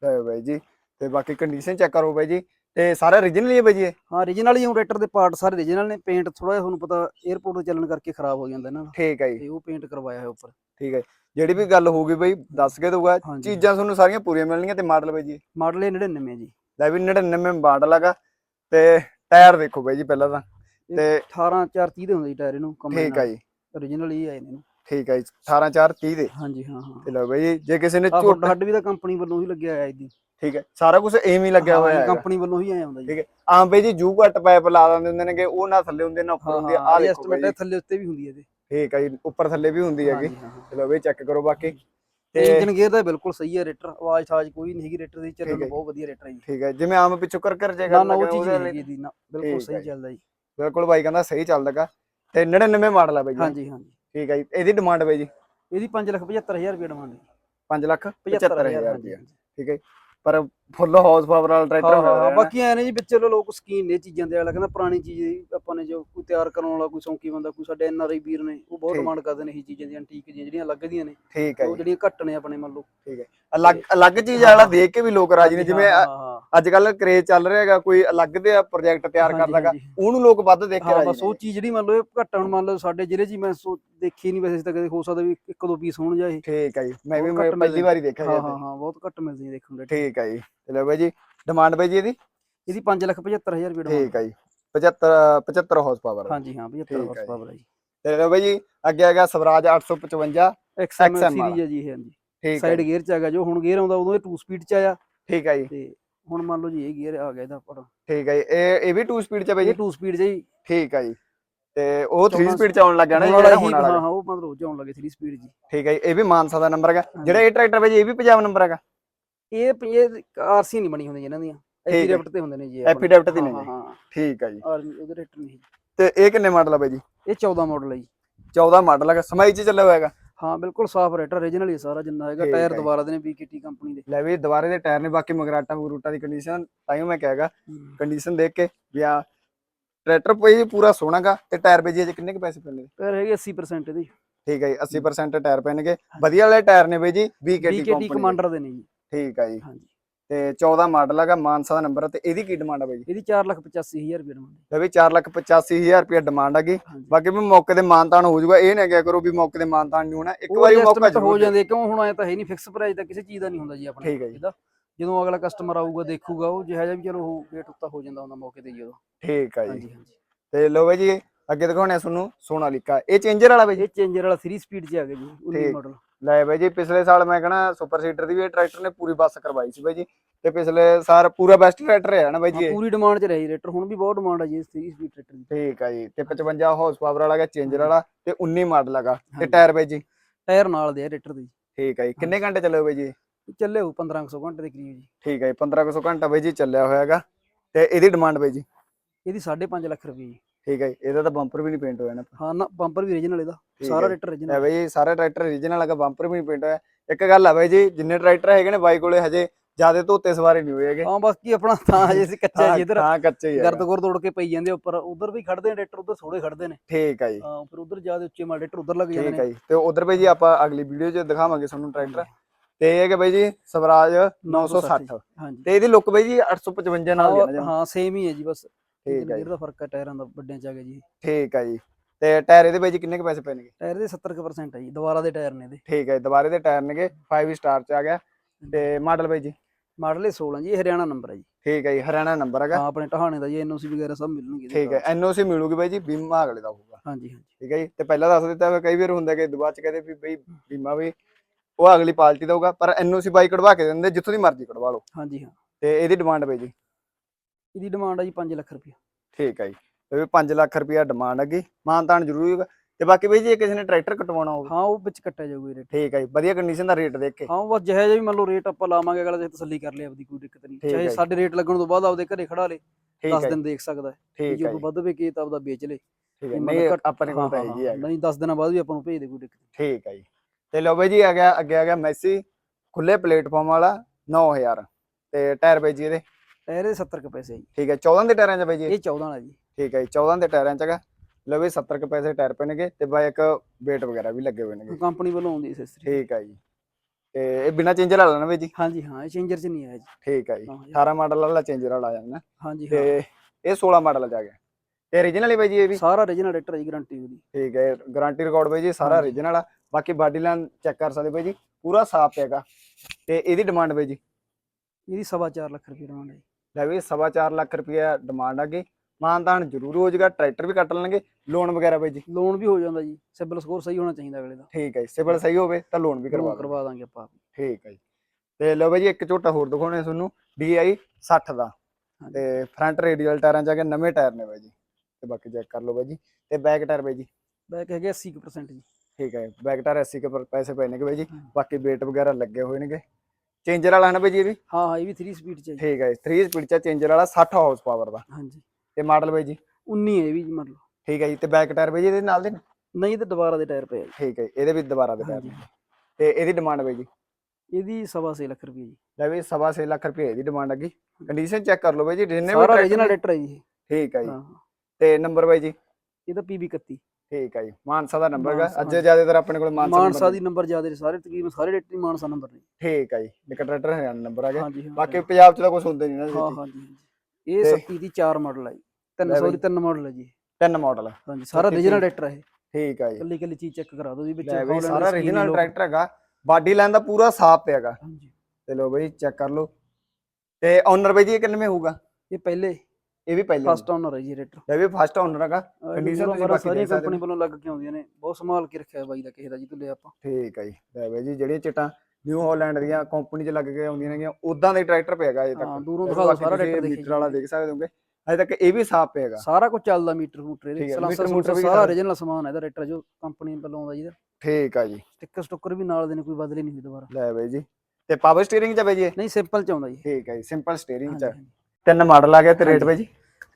ਲੈ ਬਾਈ ਜੀ ਤੇ ਬਾਕੀ ਕੰਡੀਸ਼ਨ ਚੈੱਕ ਕਰੋ ਬਾਈ ਜੀ। ਤੇ ਸਾਰਾ origignal ਹੀ ਹੈ ਬਾਈ ਜੀ ਇਹ? ਹਾਂ origignal ਹੀ ਰੇਟਰ ਦੇ ਪਾਰਟ ਸਾਰੇ origignal ਨੇ। ਪੇਂਟ ਥੋੜਾ ਜਿਹਾ ਤੁਹਾਨੂੰ ਪਤਾ 에어ਪੋਰਟ ਤੇ ਚੱਲਣ ਕਰਕੇ ਖਰਾਬ ਹੋ ਜਾਂਦਾ ਇਹਨਾਂ ਦਾ। ਠੀਕ ਹੈ ਜੀ। ਤੇ ਉਹ ਪੇਂਟ ਕਰਵਾਇਆ ਹੈ ਉੱਪਰ। ਠੀਕ ਹੈ ਜਿਹੜੀ ਵੀ ਗੱਲ ਹੋਊਗੀ ਬਾਈ ਦੱਸ ਕੇ ਦਊਗਾ। ਹਾਂਜੀ। ਚੀਜ਼ਾਂ ਤੁਹਾਨੂੰ ਸਾਰੀਆਂ ਪੂਰੀਆਂ ਮਿਲਣਗੀਆਂ ਤੇ ਮਾਡਲ ਬਾਈ ਜੀ। ਮਾਡਲ ਇਹ 99 ਹੈ ਜੀ। ਲੈ ਵੀ 99 ਮਾਡਲ ਹੈਗਾ। ਤੇ ਟਾਇਰ ਦੇਖੋ ਬਾਈ ਜੀ ਪਹਿਲਾਂ ਤਾਂ। ਤੇ 18 4 30 ਦੇ ਹੁੰਦੇ ਜੀ ਟਾਇਰ ਇਹਨੂੰ ਠੀਕ ਹੈ ਜੀ। origignal ਹੀ ਆਏ ਨੇ। ਇਹਨੂੰ। ਠੀਕ ਹੈ ਜੀ 18 4 30 ਦੇ। ਹਾਂਜੀ ਹਾਂ ਹਾਂ। ਤੇ ਲਓ ਬਾਈ ਜੀ ਜੇ ਕਿਸੇ ਨੇ ਆਹ ਝੋਟਾ ਹੱਡ ਵੀ ਤਾਂ ਕੰਪਨੀ ਵੱਲੋਂ ਹੀ ਲੱਗਿਆ ਹੋਇਆ ਇਹਦੀ ਠੀਕ ਹੈ ਸਾਰਾ ਕੁਝ ਐਵੇਂ ਹੀ ਲੱਗਿਆ ਹੋਇਆ ਹੈ ਕੰਪਨੀ ਵੱਲੋਂ ਹੀ ਆਇਆ ਹੁੰਦਾ ਜੀ। ਠੀਕ ਹੈ ਆਮ ਬਾਈ ਜੀ ਜੂ ਘੱਟ ਪਾਈਪ ਲਾ ਦਿੰਦੇ ਹੁੰਦੇ ਨੇਗੇ ਉਹ ਨਾ ਥੱਲੇ ਹੁੰਦੇ ਨਾ ਉੱਪਰ ਹਾਂ ਹੁੰਦੇ ਆ ਹਾਂ ਦੇਖੋ ਬਾਈ। ਜੀ ਥੱਲੇ ਉੱਤੇ ਵੀ ਹੁੰਦੀ ਹੈ ਇਹਦੇ ਠੀਕ ਹੈ ਜੀ ਉੱਪਰ ਥੱਲੇ ਵੀ ਹੁੰਦੀ ਹੈਗੀ। ਹਾਂ, ਹਾਂ। ਚਲੋ ਬਈ ਚੈੱਕ ਕਰੋ ਬਾਕੀ। ਤੇ ਇੰਜਨ ਗੇਅਰ ਦਾ ਬਿਲਕੁਲ ਸਹੀ ਹੈ ਰੇਟਰ ਆਵਾਜ਼ ਸਾਜ਼ ਕੋਈ ਨਹੀਂ ਹੈਗੀ ਰੇਟਰ ਦੀ ਚੱਲਣ ਹੈ ਨੂੰ ਬਹੁਤ ਵਧੀਆ ਰੇਟਰ ਹੈ ਜੀ। ਠੀਕ ਹੈ ਜਿਵੇਂ ਆਮ ਪਿੱਛੋਂ ਕਰ ਕਰ ਜੇ ਨਾ ਨਾ ਉਹ ਚੀਜ਼ ਨਹੀਂ ਹੈਗੀ ਇਹਦੀ ਨਾ ਬਿਲਕੁਲ ਹੈ ਸਹੀ ਜੀ। ਚੱਲਦਾ ਜੀ। ਬਿਲਕੁਲ ਬਾਈ ਕਹਿੰਦਾ ਸਹੀ ਚੱਲਦਾਗਾ ਤੇ 99 ਮਾਡਲ ਆ ਬਾਈ ਜੀ। ਹਾਂਜੀ ਹਾਂਜੀ। ਠੀਕ ਹੈ ਜੀ। ਇਹਦੀ ਡਿਮਾਂਡ ਬਾਈ ਜੀ? ਇਹਦੀ 575000 ਰੁਪਏ ਡਿਮਾਂਡ ਹੈ 5 ਲੱਖ 75000 75000 ਹਾਂਜੀ ਰੁਪਏ ਠੀਕ ਹੈ ਜੀ। ਪਰ ਫੁੱਲ ਹਾਰਸ ਪਾਵਰ ਵਾਲਾ ਟਰੈਕਟਰ ਹਾਂ ਹਾਂ ਬਾਕੀ ਐ ਨੇ ਜੀ ਵਿੱਚ ਲੋਕ ਸਕੀਨ ਨੇ ਚੀਜ਼ਾਂ ਦੇ ਅਗਲਾ ਕਹਿੰਦਾ ਪੁਰਾਣੀ ਚੀਜ਼ ਆਪਾਂ ਨੇ ਜੋ ਕੋਈ ਤਿਆਰ ਕਰਨ ਵਾਲਾ ਕੋਈ ਸੌਂਕੀ ਬੰਦਾ ਕੋਈ ਸਾਡੇ ਐਨ ਆਰ ਆਈ ਵੀਰ ਨੇ ਉਹ ਬਹੁਤ ਠੀਕ। ਡਿਮਾਂਡ ਕਰਦੇ ਨੇ ਇਹ ਚੀਜ਼ਾਂ ਦੀਆਂ ਐਂਟੀਕ ਦੀਆਂ ਜਿਹੜੀਆਂ ਲੱਗਦੀਆਂ ਨੇ। ਠੀਕ ਹੈ ਉਹ ਜੀ। ਜਿਹੜੀਆਂ ਘੱਟ ਨੇ ਆਪਣੇ ਮੰਨ ਲਓ। ਅਲੱਗ ਅਲੱਗ ਚੀਜ਼ ਵਾਲਾ ਦੇਖ ਕੇ ਵੀ ਲੋਕ ਰਾਜੀ ਨੇ ਜਿਵੇਂ ਹਾਂ, ਹਾਂ, ਹਾਂ। ਅੱਜ ਕੱਲ ਕਰੇਜ ਚੱਲ ਰਿਹਾ ਹੈਗਾ ਕੋਈ ਅਲੱਗ ਦੇ ਪ੍ਰੋਜੈਕਟ ਤਿਆਰ ਕਰਦਾਗਾ। ਉਹਨੂੰ ਲੋਕ ਵੱਧ ਦੇਖ ਕੇ ਹਾਂ ਰਾਜੀ ਬਸ ਉਹ ਚੀਜ਼ ਜਿਹੜੀ ਮੰਨ ਲਓ ਇਹ ਘੱਟ ਹੁਣ ਮੰਨ ਲਓ ਸਾਡੇ ਜ਼ਿਲ੍ਹੇ 'ਚ ਮੈਂ ਸੋ ਦੇਖੀ ਨਹੀਂ ਵੈਸੇ ਤੱਕ ਕਦੇ ਹੋ ਸਕਦਾ ਵੀ ਇੱਕ ਦੋ ਪੀਸ ਹੋਣ ਜਾਂ ਇਹ। ਠੀਕ ਹੈ ਜੀ ਮੈਂ ਵੀ ਪਹਿਲੀ ਮਿਲਦੇ। ਵਾਰੀ ਦੇਖਿਆ ਹਾਂ। ਹਾਂ ਹਾਂ ਬਹੁਤ ਘੱਟ ਮਿਲਦੀਆਂ ਦੇਖਣ ਨੂੰ ਠੀਕ ਹੈ ਜੀ ਚਲੋ ਬਾਈ ਜੀ ਡਿਮਾਂਡ ਬਾਈ ਜੀ ਇਹਦੀ? ਇਹਦੀ 575000 ਰੁਪਏ demand ਠੀਕ ਹੈ ਜੀ 75 75 ਹਾਰਸ ਪਾਵਰ ਹਾਂਜੀ ਹਾਂ 75 ਠੀਕ ਹੈ ਹਾਰਸ। ਪਾਵਰ ਹੈ ਜੀ। ਤੇ ਲਓ ਬਾਈ ਜੀ ਅੱਗੇ ਹੈਗਾ ਸਵਰਾਜ 855 ਐਕਸਐਮ XM ਸੀਰੀਜ਼ ਹੈ ਜੀ ਇਹ ਹਾਂਜੀ। ਸਾਈਡ ਗੇਅਰ 'ਚ ਹੈਗਾ ਜੋ ਹੁਣ ਗੇਅਰ ਆਉਂਦਾ ਉਦੋਂ ਇਹ 2 ਸਪੀਡ 'ਚ ਆਇਆ। ਠੀਕ ਹੈ ਜੀ। ਤੇ ਹੁਣ ਮੰਨ ਲਓ ਜੀ ਇਹ ਗੇਅਰ ਆ ਗਿਆ ਇਹਦਾ ਪਰ ਠੀਕ ਹੈ ਜੀ ਇਹ ਇਹ ਵੀ 2 ਸਪੀਡ ਚ ਹੈ ਬਾਈ ਇਹ ਜੀ 2 ਸਪੀਡ 'ਚ ਹੀ ਠੀਕ ਹੈ ਜੀ। ਤੇ ਉਹ 3 ਚੌਦਾਂ ਸਪੀਡ ਚ ਆਉਣ ਲੱਗਾ ਨਾ ਜਿਹੜਾ ਹੁਣ ਹੀ ਵਾਲਾ ਹਾਂ ਹਾਂ ਉਹ ਮਤਲਬ ਉਹ 'ਚ ਆਉਣ ਲੱਗੇ 3 ਸਪੀਡ ਜੀ ਠੀਕ ਹੈ ਜੀ ਇਹ ਵੀ ਮਾਨਸਾ ਦਾ ਨੰਬਰ ਹੈਗਾ। ਜਿਹੜਾ ਇਹ ਟਰੈਕਟਰ ਬਾਈ ਜੀ ਇਹ ਵੀ ਪੰਜਾਬ ਨੰਬਰ ਹੈਗਾ? ਇਹ ਪ- ਇਹ ਆਰਸੀ ਨਹੀਂ ਬਣੀ ਹੁੰਦੀ ਇਹਨਾਂ ਦੀਆਂ। ਠੀਕ ਹੈ। ਐਫੀਡੈਵਿਟ ਤੇ ਹੁੰਦੇ ਨੇ ਜੀ ਐਫੀਡੈਵਿਟ ਦੀ ਨਹੀਂ ਹਾਂ ਜੀ ਹਾਂ ਠੀਕ ਹੈ ਜੀ। ਆਰਮੀ ਉਹਦੇ ਰੇਟਰ ਨਹੀਂ ਤੇ ਇਹ ਕਿੰਨੇ ਮਾਡਲ ਆ ਬਾਈ ਜੀ? ਇਹ 14 ਮਾਡਲ ਹੈ ਜੀ। 14 ਮਾਡਲ ਹੈਗਾ ਸਮਾਈ ਚ ਚੱਲਿਆ ਹੋਇਆ ਹੈਗਾ। ਹਾਂ ਬਿਲਕੁਲ ਸਾਫ਼ ਰੇਟਰ origignal ਹੀ ਸਾਰਾ ਜਿੰਨਾ ਹੈਗਾ ਠੀਕ ਟਾਇਰ ਹੈ। ਦੁਬਾਰਾ ਦੇ ਨੇ ਬੀਕੇਟੀ ਕੰਪਨੀ ਦੇ। ਲੈ ਵੀ ਦੁਬਾਰੇ ਦੇ ਟਾਇਰ ਨੇ ਬਾਕੀ ਮਗਰਾਟਾ ਮਗਰੂਟਾ ਦੀ ਕੰਡੀਸ਼ਨ ਤਾਈਓ ਮੈਂ ਕਹਾਂਗਾ। ਕੰਡੀਸ਼ਨ ਦੇਖ ਕੇ ਵੀ ਆ ਟਰੈਕਟਰ ਪਈ ਪੂਰਾ ਸੋਹਣਾਗਾ ਤੇ ਟਾਇਰ ਬਾਈ ਜੀ ਅਜੇ ਕਿੰਨੇ ਕੁ ਪੈਸੇ ਪੈਣਗੇ ਟਾਇਰ ਹੈਗੇ 80% ਇਹਦੀ। ਠੀਕ ਹੈ ਜੀ 80% ਟਾਇਰ ਪੈਣਗੇ। ਵਧੀਆ ਵਾਲੇ ਟਾਇਰ ਨੇ ਬਾਈ ਜੀ BKT ਕੰਪਨੀ ਕਮਾਂਡਰ ਦੇ ਨੇ ਜੀ। ਠੀਕ ਹੈ ਜੀ। ਹਾਂਜੀ। ਤੇ 14 ਮਾਡਲ ਹੈਗਾ ਮਾਨਸਾ ਦਾ ਨੰਬਰ ਤੇ ਇਹਦੀ ਕੀ ਡਿਮਾਂਡ ਹੈ ਬਾਈ ਜੀ? ਇਹਦੀ 485000 ਰੁਪਏ ਡਿਮਾਂਡ ਲੈ ਵੀ 485000 ਰੁਪਏ ਡਿਮਾਂਡ ਹੈਗੀ। ਬਾਕੀ ਵੀ ਮੌਕੇ ਤੇ ਮਾਨਤਾਨ ਹੋ ਜਾਊਗਾ ਇਹ ਨਾ ਕਿਹਾ ਕਰੋ ਵੀ ਮੌਕੇ ਤੇ ਮਾਨਤਾਨ ਨਹੀਂ ਹੋਣਾ ਇੱਕ ਵਾਰੀ ਮੌਕਾ ਹੋ ਜ਼ਰੂਰ ਦਿਓ। ਜਾਂਦੇ ਕਿਉਂ ਹੁਣ ਆਇਆ ਤਾਂ ਹੈ ਨਹੀਂ ਫਿਕਸ ਪ੍ਰਾਈਸ ਤਾਂ ਕਿਸੇ ਚੀਜ਼ ਦਾ ਨਹੀਂ ਹੁੰਦਾ ਜੀ ਆਪਣੇ ਠੀਕ ਹੈ ਜੀ। ਜਦੋਂ ਅਗਲਾ ਕਸਟਮਰ ਆਊਗਾ ਦੇਖੂਗਾ ਉਹ ਜਿਹੜਾ ਜਿਹਾ ਵੀ ਚਲੋ ਉਹ ਰੇਟ ਉੱਤਾ ਹੋ ਜਾਂਦਾ ਹੁੰਦਾ ਮੌਕੇ ਤੇ ਜਦੋਂ ਠੀਕ ਹੈ ਜੀ। ਤੇ ਲੋ ਬਾਈ ਜੀ ਅੱਗੇ ਦਿਖਾਉਣੇ ਤੁਹਾਨੂੰ ਸੋਨਾਲੀਕਾ। ਇਹ ਚੇਂਜਰ ਵਾਲਾ ਬਾਈ ਇਹ ਚੇਂਜਰ ਵਾਲਾ 3 ਸਪੀਡ 'ਚ ਆ ਗਿਆ ਜੀ 19 ਠੀਕ। ਮਾਡਲ ਲੈ ਬਾਈ ਜੀ ਪਿਛਲੇ ਸਾਲ ਮੈਂ ਕਹਣਾ ਸੁਪਰ ਸੀਟਰ ਦੀ ਵੀ ਟਰੈਕਟਰ ਨੇ ਪੂਰੀ ਬੱਸ ਕਰਵਾਈ ਸੀ ਬਾਈ ਜੀ ਤੇ ਪਿਛਲੇ ਸਾਲ ਪੂਰਾ ਬੈਸਟ ਟਰੈਕਟਰ ਹੈ ਨਾ ਬਾਈ ਜੀ ਇਹ? ਪੂਰੀ ਡਿਮਾਂਡ 'ਚ ਰਹੀ ਰੇਟਰ ਹੁਣ ਵੀ ਬਹੁਤ ਡਿਮਾਂਡ ਹੈ ਜੀ ਇਸ 3 ਸਪੀਡ ਟਰੈਕਟਰ ਦੀ। ਠੀਕ ਹੈ ਜੀ ਤੇ 55 ਹਾਰਸ ਪਾਵਰ ਵਾਲਾ ਹੈਗਾ ਚੇਂਜਰ ਵਾਲਾ ਤੇ 19 ਮਾਡਲ ਹੈਗਾ ਤੇ ਹਾਂਜੀ। ਟਾਇਰ ਬਾਈ ਜੀ। ਟਾਇਰ ਨਾਲ ਦੇ ਆ ਰੇਟਰ ਦੇ। ਠੀਕ ਹੈ ਜੀ ਕਿੰਨੇ ਘੰਟੇ ਚੱਲੇ ਹੋ ਬਾਈ ਜੀ? ਇਹ ਚੱਲੇ ਹੋ 1500 ਘੰਟੇ ਦੇ ਕਰੀਬ ਜੀ। ਠੀਕ ਹੈ ਜੀ 1500 ਘੰਟਾ ਬਾਈ ਜੀ ਚੱਲਿਆ ਹੋਇਆ ਹੈਗਾ ਤੇ ਇਹਦੀ ਡਿਮਾਂਡ ਬਾਈ ਜੀ? ਇਹਦੀ 5.5 ਲੱਖ ਰੁਪਏ ਜੀ। ਠੀਕ ਹੈ ਜੀ ਇਹਦਾ ਤਾਂ ਬੰਪਰ ਵੀ ਨਹੀਂ ਪੇਂਟ ਹੋਇਆ ਨਾ ਹਾਂ ਨਾ ਬੰਪਰ ਵੀ origignal ਇਹਦਾ। ਠੀਕ ਸਾਰਾ ਹੈ। ਰੇਟਰ origignal ਬਾਈ ਸਾਰੇ ਟਰੈਕਟਰ ਰੀਜਨਲ ਹੈਗਾ ਬੰਪਰ ਵੀ ਨਹੀਂ ਪੇਂਟ ਹੋਇਆ। ਇੱਕ ਗੱਲ ਆ ਬਾਈ ਜੀ ਜਿੰਨੇ ਟਰੈਕਟਰ ਹੈਗੇ ਨੇ ਬਾਈ ਕੋਲੇ ਹਜੇ ਜਿਆਦੇ ਧੋਤੇ ਸਵਾਰੇ ਨਹੀਂ ਹੋਏ ਹੈਗੇ। ਹਾਂ ਬਾਕੀ ਆਪਣਾ ਥਾਂ ਹਜੇ ਸੀ ਕੱਚਾ ਹਾਂ ਜੀ ਇਧਰ। ਹਾਂ ਕੱਚੇ ਹੀ ਗਰਦ ਹੈਗਾ। ਗੁਰਦ ਉੜ ਕੇ ਪਈ ਜਾਂਦੇ ਆ ਉੱਪਰ। ਉਧਰ ਵੀ ਖੜਦੇ ਨੇ ਰੇਟਰ ਉਧਰ ਥੋੜੇ ਖੜਦੇ ਨੇ। ਠੀਕ ਹੈ ਜੀ। ਹਾਂ ਫਿਰ ਉਧਰ ਜ਼ਿਆਦਾ ਉੱਚੇ ਮਾਲ ਰੇਟਰ ਉਧਰ ਲੱਗ ਜਾਂਦੇ ਠੀਕ ਨੇ। ਹੈ ਜੀ। ਤੇ ਉਧਰ ਬਾਈ ਜੀ ਆਪਾਂ ਅਗਲੀ ਵੀਡੀਓ 'ਚ ਦਿਖਾਵਾਂਗੇ ਤੁਹਾਨੂੰ ਟਰੈਕਟਰ ਤੇ ਇਹ ਹੈ ਕਿ ਬਾਈ ਜੀ ਸਵਰਾਜ 960 ਹਾਂਜੀ। ਤੇ ਇਹਦੀ ਲੁੱਕ ਬਾਈ ਜੀ 855 ਨਾਲ ਹੈ ਜਮਾਂ। ਹਾਂ ਸੇਮ ਹੀ ਹੈ ਜੀ ਬਸ। ਠੀਕ ਹੈ ਜੀ। ਦਾ ਫ਼ਰਕ ਹੈ ਟਾਇਰਾਂ ਦਾ ਵੱਡਿਆਂ ਚ ਆ ਗਿਆ ਜੀ। ਠੀਕ ਹੈ ਜੀ। ਤੇ ਟਾਇਰ ਇਹਦੇ ਬਾਈ ਜੀ ਕਿੰਨੇ ਕੁ ਪੈਸੇ ਪੈਣਗੇ? ਟਾਇਰ ਦੇ 70% ਹੈ ਜੀ ਦੁਬਾਰਾ ਦੇ ਟਾਇਰ ਨੇ ਇਹਦੇ। ਠੀਕ ਹੈ ਜੀ, ਦੁਬਾਰੇ ਦੇ ਟਾਇਰ ਨੇਗੇ 5 ਸਟਾਰ 'ਚ ਆ ਗਿਆ। ਤੇ ਮਾਡਲ ਬਾਈ ਜੀ? ਮਾਡਲ ਇਹ 16 ਜੀ ਇਹ ਹਰਿਆਣਾ ਨੰਬਰ ਹੈ ਜੀ। ਠੀਕ ਹੈ ਜੀ ਹਰਿਆਣਾ ਨੰਬਰ ਹੈਗਾ। ਹਾਂ ਆਪਣੇ ਟਹਾਣੇ ਦਾ ਜੀ ਐਨਓਸੀ ਵਗੈਰਾ ਸਭ ਮਿਲਣਗੇ ਇਹਦੇ ਠੀਕ ਹੈ ਨਾਲ। ਐਨਓਸੀ ਮਿਲੂਗੀ ਬਾਈ ਜੀ ਬੀਮਾ ਅਗਲੇ ਦਾ ਹੋਊਗਾ। ਹਾਂਜੀ ਹਾਂਜੀ। ਠੀਕ ਹੈ ਜੀ ਤੇ ਪਹਿਲਾਂ ਦੱਸ ਦਿੱਤਾ ਹੋਇਆ ਕਈ ਵਾਰ ਹੁੰਦਾ ਕਿ ਦੁਬਾਰਾ ਚ ਕਹਦੇ ਵੀ ਬਈ ਬੀਮਾ ਵੀ ਉਹ ਅਗਲੀ ਪਾਰਟੀ ਦਊਗਾ ਪਰ ਐਨਓਸੀ ਬਾਈ ਕਢਵਾ ਕੇ ਦਿੰਦੇ ਜਿੱਥੋਂ ਦੀ ਮਰਜ਼ੀ ਕਢਵਾ ਲਓ। ਹਾਂਜੀ ਹਾਂ। ਤੇ ਇਹਦੀ ਡਿਮਾਂਡ ਬਈ ਜੀ? ਇਹਦੀ ਡਿਮਾਂਡ ਹੈ ਜੀ 5 ਲੱਖ ਰੁਪਏ ਠੀਕ ਹੈ ਜੀ। ਵੀ 5 ਲੱਖ ਰੁਪਇਆ ਡਿਮਾਂਡ ਹੈਗੀ ਮਾਨਤਾਨ ਜ਼ਰੂਰੀ ਹੋਊਗਾ। ਤੇ ਬਾਕੀ ਬਈ ਜੀ ਕਿਸੇ ਨੇ ਟਰੈਕਟਰ ਕਟਵਾਉਣਾ ਹੋਵੇ। ਹਾਂ ਉਹ ਵਿੱਚ ਕੱਟਿਆ ਜਾਊਗਾ ਰੇਟ ਠੀਕ ਹੈ ਜੀ। ਵਧੀਆ ਕੰਡੀਸ਼ਨ ਦਾ ਰੇਟ ਦੇਖ ਕੇ। ਹਾਂ ਬਸ ਜਿਹੇ ਜਿਹਾ ਵੀ ਮੰਨ ਲਓ ਰੇਟ ਆਪਾਂ ਲਾਵਾਂਗੇ ਅਗਲਾ ਜੇ ਤਸੱਲੀ ਕਰ ਲਿਆ ਆਪਦੀ ਕੋਈ ਦਿੱਕਤ ਨਹੀਂ। ਚਾਹੇ। ਸਾਡੇ ਰੇਟ ਲੱਗਣ ਤੋਂ ਬਾਅਦ ਆਪਦੇ ਘਰੇ ਖੜਾ ਲੇ ਠੀਕ 10 ਹੈ ਦਿਨ ਦੇਖ ਸਕਦਾ ਹੈ। ਠੀਕ ਜੇ ਕੋਈ ਵੱਧ ਵੇ ਕੀ ਤਾਂ ਆਪਦਾ ਵੇਚ ਲੇ। ਠੀਕ ਹੈ ਨਹੀਂ ਆਪਣੇ ਕੋਲ ਤਾਂ ਹੈਗੀ ਹਾਂ, ਨਹੀਂ 10 ਦਿਨਾਂ ਬਾਅਦ ਵੀ ਆਪਾਂ ਨੂੰ ਭੇਜ ਦੇ ਕੋਈ ਦਿੱਕਤ। ਠੀਕ ਹੈ ਜੀ। ਤੇ ਲਓ ਬਈ ਜੀ ਆ ਗਿਆ ਅੱਗੇ ਆ ਗਿਆ ਮੈਸੀ ਖੁੱਲੇ ਪਲੇਟਫਾਰਮ ਵਾਲਾ 9000 ਤੇ ਟਾਇਰ ਬਈ ਜੀ ਇਹਦੇ। ਟਾਇਰ ਦੇ 70 ਕੁ ਪੈਸੇ ਜੀ। ਠੀਕ ਹੈ 14 ਦੇ ਟਾਇਰਾਂ 'ਚ ਬਈ ਜੀ? ਇਹ 14 ਵਾਲਾ ਜੀ। ਠੀਕ ਹੈ ਜੀ 14 ਦੇ ਟਾਇਰਾਂ 'ਚ ਹੈਗਾ। ਲਓ ਵੀ 70 ਕੁ ਪੈਸੇ ਟਾਇਰ ਪੈਣਗੇ ਤੇ ਬਾਈ ਇੱਕ ਵੇਟ ਵਗੈਰਾ ਵੀ ਲੱਗੇ ਹੋਏ ਨੇਗੇ। ਕੰਪਨੀ ਵੱਲੋਂ ਆਉਂਦੀ ਐਸੈਸਰੀ ਠੀਕ ਹੈ ਜੀ। ਤੇ ਇਹ ਬਿਨਾ ਚੇਂਜਰ ਵਾਲਾ ਨਾ ਬਈ ਜੀ? ਹਾਂਜੀ ਹਾਂ ਇਹ ਚੇਂਜਰ ਚ ਨਹੀਂ ਆਇਆ ਜੀ। ਠੀਕ ਹੈ ਜੀ। ਹਾਂ ਜੀ। 18 ਮਾਡਲ ਵਾਲਾ ਚੇਂਜਰ ਵਾਲਾ ਆ ਜਾਂਦਾ ਹਾਂਜੀ ਹਾਂ। ਤੇ ਇਹ 16 ਮਾਡਲ ਆ ਗਿਆ। ਤੇ origignal ਹੀ ਬਈ ਜੀ ਇਹ ਵੀ? ਸਾਰਾ origignal ਰੇਟਰ ਹੈ ਜੀ ਗਾਰੰਟੀ ਉਹਦੀ। ਠੀਕ ਹੈ ਗਾਰੰਟੀ ਰਿਕਾਰਡ ਬਈ ਜੀ ਸਾਰਾ origignal ਆ। ਬਾਕੀ ਬਾਡੀ ਲਾਈਨ ਚੈੱਕ ਕਰ ਸਕਦੇ ਬਈ ਜੀ ਪੂਰਾ ਸਾਫ਼ ਹੈਗਾ। ਤੇ ਇਹਦੀ ਡਿਮਾਂਡ ਬਈ ਜੀ? ਇਹਦੀ ਸਵਾ ਚਾਰ ਲੱਖ ਰੁਪਏ ਡਿਮਾਂਡ ਹੈ ਜੀ। ਲੈ ਵੀ 4.5 ਲੱਖ ਰੁਪਏ ਡਿਮਾਂਡ ਹੈਗੀ ਮਾਨਤਾਨ ਜ਼ਰੂਰ ਹੋ ਜਾਏਗਾ ਟਰੈਕਟਰ ਵੀ ਕੱਟ ਲੈਣਗੇ ਲੋਨ ਵਗੈਰਾ ਬਈ ਜੀ। ਲੋਨ ਵੀ ਹੋ ਜਾਂਦਾ ਜੀ ਸਿਬਲ ਸਕੋਰ ਸਹੀ ਹੋਣਾ ਚਾਹੀਦਾ ਅਗਲੇ ਦਾ। ਠੀਕ ਹੈ ਸਿਬਲ ਸਹੀ ਹੋਵੇ ਤਾਂ ਲੋਨ ਵੀ ਕਰਵਾ ਕਰਵਾ ਦਾਂਗੇ ਆਪਾਂ। ਠੀਕ ਹੈ ਜੀ। ਤੇ ਲਓ ਬਾਈ ਜੀ ਇੱਕ ਝੋਟਾ ਹੋਰ ਦਿਖਾਉਣੇ ਤੁਹਾਨੂੰ DI 60 ਦਾ। ਤੇ ਫਰੰਟ ਰੇਡੀਅਲ ਟਾਇਰਾਂ ਚ ਆ ਕੇ ਨਵੇਂ ਟਾਇਰ ਨੇ ਬਾਈ ਜੀ। ਤੇ ਬਾਕੀ ਚੈੱਕ ਕਰ ਲਓ ਬਾਈ ਜੀ। ਤੇ ਬੈਕ ਟਾਇਰ ਬਾਈ ਜੀ। ਬੈਕ ਹੈਗੇ 80% ਜੀ। ਠੀਕ ਹੈ ਬੈਕ ਟਾਇਰ 80 ਕੇ ਪੈਸੇ ਪਏ ਨੇਗੇ ਬਾਈ ਜੀ। ਬਾਕੀ ਵੇਟ ਵਗੈਰਾ ਲੱਗੇ ਹੋਏ ਨੇਗੇ। ਚੇਂਜਰ ਵਾਲਾ ਹੈ ਨਾ ਬਾਈ ਜੀ ਇਹ ਵੀ? ਹਾਂ ਹਾਂ ਇਹ ਵੀ 3 ਸਪੀਡ ਚ ਹੈ ਜੀ। ਠੀਕ ਹੈ 3 ਸਪੀਡ ਚ ਚੇਂਜਰ ਵਾਲਾ 60 ਹਾਰਸ ਪਾਵਰ ਦਾ। ਹਾਂਜੀ। ਤੇ ਮਾਡਲ ਬਾਈ ਜੀ? 19 ਹੈ ਇਹ ਵੀ ਜੀ ਮੰਨ ਲਓ ਠੀਕ ਹੈ ਜੀ ਤੇ ਬੈਕ ਟਾਇਰ ਬਾਈ ਜੀ ਇਹਦੇ ਨਾਲ ਦੇ? ਨੇ? ਨਹੀਂ ਤੇ ਦੁਬਾਰਾ ਦੇ ਟਾਇਰ ਪਏ ਆ ਜੀ। ਠੀਕ ਹੈ ਜੀ, ਇਹਦੇ ਵੀ ਦੁਬਾਰਾ ਦੇ ਟਾਇਰ ਹਾਂਜੀ। ਤੇ ਇਹਦੀ ਡਿਮਾਂਡ ਬਾਈ ਜੀ? ਇਹਦੀ ਸਵਾ ਛੇ ਲੱਖ ਰੁਪਏ ਜੀ। ਲੈ ਵੀ ਸਵਾ ਛੇ ਲੱਖ ਰੁਪਏ ਦੀ ਡਿਮਾਂਡ ਹੈਗੀ ਕੰਡੀਸ਼ਨ ਚੈੱਕ ਕਰ ਲਓ ਬਾਈ ਜੀ ਜਿੰਨੇ ਵੀ ਸਾਰਾ tractor ਨੇ- ਟਰੈਕਟਰ ਹੈ ਜੀ ਇਹ। ਠੀਕ ਹੈ ਜੀ। ਹਾਂ। ਤੇ ਨੰਬਰ ਬਾਈ ਜੀ? ਇਹ ਤਾਂ PB 31 ਠੀਕ ਹੈ ਜੀ ਮਾਨਸਾ ਦਾ ਨੰਬਰ ਹੈਗਾ ਅੱਜ ਜ਼ਿਆਦਾਤਰ ਆਪਣੇ ਕੋਲ ਮਾਨਸਾ ਮਾਨਸਾ ਦੀ ਨੰਬਰ ਜ਼ਿਆਦਾ ਨੇ ਸਾਰੇ ਤਕਰੀਬਨ ਸਾਰੇ ਹੀ ਮਾਨਸਾ ਨੰਬਰ ਨੇ। ਠੀਕ ਹੈ ਜੀ ਟਰੈਕਟਰ ਹਰਿਆਣਾ ਨੰਬਰ ਆ ਗਿਆ। ਹਾਂ ਬਾਕੀ ਪੰਜਾਬ ਚ ਤਾਂ ਕੁਝ ਹੁੰਦਾ ਨਹੀਂ ਨਾ ਹਾਂ। ਹਾਂਜੀ ਹਾਂਜੀ। ਇਹ ਤੇ- 37 ਦੀ 4 ਮਾਡਲ ਹੈ ਜੀ। ਤਿੰਨ ਲੈ ਸੌ ਬਈ। ਦੀ ਤਿੰਨ ਮਾਡਲ ਹੈ ਜੀ। ਤਿੰਨ ਮਾਡਲ ਹਾਂਜੀ ਸਾਰਾ ਠੀਕ। ਟਰੈਕਟਰ ਹੈ ਠੀਕ ਹੈ ਜੀ। ਕੱਲੀ ਕੱਲੀ ਚੀਜ਼ ਚੈੱਕ ਕਰਾ ਦਿਓ ਜੀ ਵਿੱਚ ਸਾਰਾ ਲੋਕ- ਟਰੈਕਟਰ ਹੈਗਾ। ਬਾਡੀ ਲਾਈਨ ਦਾ ਪੂਰਾ ਸਾਫ਼ ਪਿਆਗਾ ਹਾਂਜੀ। ਤੇ ਲੋ ਬਈ ਚੈੱਕ ਕਰ ਲਓ। ਤੇ ਓਨਰ ਬਈ ਜੀ ਇਹ ਕਿੰਨੇ ਹੋਊਗਾ? ਇਹ ਪਹਿਲੇ। ਇਹ ਵੀ ਪਹਿਲੇ ਫਸਟ ਓਨਰ ਹੈ ਜੀ ਟਰੈਕਟਰ ਲੈ ਵੀ ਫਸਟ ਓਨਰ ਹੈਗਾ। Condition ਤੁਸੀਂ ਬਾਕੀ ਸਾਰੀ ਦੇਖ ਸਕਦੇ ਕੰਪਨੀ ਹੋ। ਵੱਲੋਂ ਲੱਗ ਕੇ ਆਉਂਦੀਆਂ ਨੇ। ਬਹੁਤ ਸੰਭਾਲ ਕੇ ਰੱਖਿਆ ਬਾਈ ਦਾ ਕਿਸੇ ਦਾ ਜੀ ਤੁਲੇ ਆਪਾਂ। ਠੀਕ ਹੈ ਜੀ ਲੈ ਬਈ ਜੀ ਜਿਹੜੀਆਂ ਚਿੱਟਾਂ ਨਿਊ ਹਾਲੈਂਡ ਦੀਆਂ ਕੰਪਨੀ 'ਚ ਲੱਗ ਕੇ ਆਉਂਦੀਆਂ ਨੇਗੀਆਂ ਉਦਾਂ ਦੇ ਟਰੈਕਟਰ ਪਿਆਗਾ ਅਜੇ ਤੱਕ। ਹਾਂ ਦੂਰੋਂ ਦੇਖੋ ਦਿਓ ਸਾਰਾ ਟਰੈਕਟਰ ਮੀਟਰ ਵਾਲਾ ਦੇਖ ਸਕਦੇ ਹੋਗੇ। ਅਜੇ ਤੱਕ ਇਹ ਵੀ ਸਾਫ਼ ਪਿਆਗਾ ਸਾਰਾ ਕੁਝ ਚੱਲਦਾ ਮੀਟਰ ਮੂਟਰ ਇਹਦੇ। ਹੈ, ਸਲਾਂਸਰ ਮੀਟਰ ਮੂਟਰ ਵੀ ਸਾਰਾ ਸਾਰਾ- origignal ਸਮਾਨ ਹੈ ਇਹਦਾ ਟਰੈਕਟਰ ਜੋ ਕੰਪਨੀ ਵੱਲੋਂ ਆਉਂਦਾ ਜੀ ਠੀਕ ਆ ਜੀ। ਸਟicker ਸਟੁੱਕਰ ਵੀ ਨਾਲ ਦੇ ਨੇ ਕੋਈ ਬਦਲੀ ਨਹੀਂ ਹੋਈ ਦੁਬਾਰਾ। ਲੈ ਬਈ ਜੀ। ਤੇ ਪਾਵਰ ਸਟੀਅਰਿੰਗ 'ਚ ਆ ਬਈ ਜੀ ਇਹ? ਨਹੀਂ ਸਿੰਪਲ ਚ ਆਉਂਦਾ ਜੀ ਠੀਕ ਹੈ ਜੀ ਸਿੰਪਲ ਸਟੀਅਰਿੰਗ 'ਚ ਹਾਂਜੀ। ਤਿੰਨ ਮਾਡਲ ਆ ਗਿਆ ਤੇ ਰੇਟ। ਬਈ ਜੀ?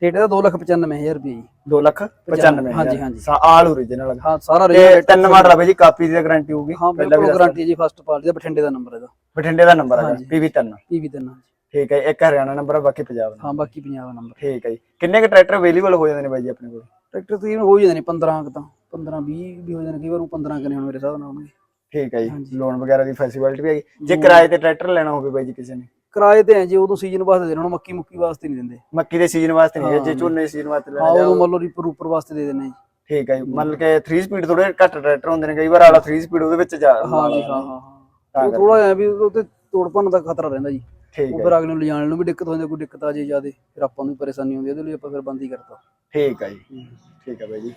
ਰੇਟ ਇਹਦਾ 295000 ਰੁਪਏ ਜੀ। 2 ਲੱਖ 95 ਹਾਂਜੀ, ਹਾਂਜੀ। ਆਲ ਓਰੀਜਨਲ ਹਾਂ ਸਾਰਾ ਤੇ original ਤਿੰਨ ਮਾਡਲ ਆ ਬਈ ਜੀ ਕਾਪੀ ਦੀ ਗਾਰੰਟੀ ਹੋਊਗੀ। ਹਾਂ ਪਹਿਲਾਂ ਵੀ ਗਾਰੰਟੀ ਜੀ ਫਸਟ ਪਾਰਟੀ ਦਾ ਬਠਿੰਡੇ ਦਾ ਨੰਬਰ ਇਹਦਾ। ਬਠਿੰਡੇ ਦਾ ਨੰਬਰ ਹਾਂਜੀ। ਪੀਵੀ 3 ਪੀਵੀ ਤਿੰਨ ਹਾਂਜੀ। ਠੀਕ ਹੈ ਇੱਕ ਹਰਿਆਣਾ ਨੰਬਰ ਆ ਬਾਕੀ ਪੰਜਾਬ ਦਾ ਹਾਂ ਬਾਕੀ ਪੰਜਾਬ ਦਾ ਨੰਬਰ ਠੀਕ ਹੈ ਜੀ। ਕਿੰਨੇ ਕੁ ਟਰੈਕਟਰ ਅਵੇਲੇਬਲ ਹੋ ਜਾਂਦੇ ਨੇ ਬਾਈ ਜੀ ਆਪਣੇ ਕੋਲ? ਟਰੈਕਟਰ ਤਕਰੀਬਨ ਹੋ ਜਾਂਦੇ ਨੇ 15 ਕੁ ਤਾਂ। 15 20 ਵੀ ਹੋ ਜਾਂਦੇ ਨੇ ਕਈ ਵਾਰ ਉਹ 15 ਕਨੇ ਹੁਣ ਮੇਰੇ ਹਿਸਾਬ ਨਾਲ। ਹੋਣਗੇ ਠੀਕ ਹੈ ਜੀ। ਲੋਨ ਵਗੈਰਾ ਦੀ ਫੈਸਿਲਿਟੀ ਵੀ ਹੈਗੀ ਜੇ ਕਿਰਾਏ ਤੇ ਟਰੈਕਟਰ ਲੈਣਾ ਹੋਵੇ ਬਾਈ ਜੀ ਕਿਸੇ ਨੇ? ਕਿਰਾਏ ਤੇ ਹੈ ਜੀ ਉਦੋਂ ਸੀਜ਼ਨ ਵਾਸਤੇ ਦੇਣਾ ਹੁਣ ਮੱਕੀ ਮੁੱਕੀ ਵਾਸਤੇ ਨਹੀਂ ਦਿੰਦੇ। ਮੱਕੀ ਦੇ ਸੀਜ਼ਨ ਵਾਸਤੇ ਨਹੀਂ ਜੇ ਝੋਨੇ ਸੀਜ਼ਨ ਵਾਸਤੇ ਹਾਂ ਲੈਣਾ ਉਦੋਂ ਮੰਨ ਲਓ ਰੀਪਰ ਉੱਪਰ ਵਾਸਤੇ ਦੇ ਦਿੰਦੇ ਜੀ। ਠੀਕ ਹੈ ਜੀ ਕੇ 3 ਸਪੀਡ ਥੋੜੇ ਘੱਟ ਟਰੈਕਟਰ ਹੁੰਦੇ ਨੇ ਕਈ ਵਾਰ ਆਲਾ 3 ਸਪੀਡ ਉਹਦੇ ਵਿੱਚ ਜਾ ਹਾਂ ਜੀ ਹਾਂ ਹਾਂ ਥੋੜਾ ਐ ਵੀ ਉਹ ਤੇ ਤੋੜ ਭੰਨ ਦਾ ਖਤਰਾ ਰਹਿੰਦਾ ਜੀ। ਠੀਕ ਹੈ ਫਿਰ ਅਗਲੇ ਨੂੰ ਲਿਜਾਣ ਨੂੰ ਵੀ ਦਿੱਕਤ ਹੋ ਜਾਂਦੀ ਕੋਈ ਦਿੱਕਤ ਆ ਜੇ ਜਿਆਦੇ ਫਿਰ ਆਪਾਂ ਨੂੰ ਵੀ ਪਰੇਸ਼ਾਨੀ ਹੁੰਦੀ ਹੈ, ਉਹਦੇ ਲਈ ਆਪਾਂ ਫਿਰ ਬੰਦ ਹੀ ਕਰਤਾ। ਠੀਕ ਹੈ ਜੀ। ਠੀਕ ਹੈ ਬਾਈ ਜੀ।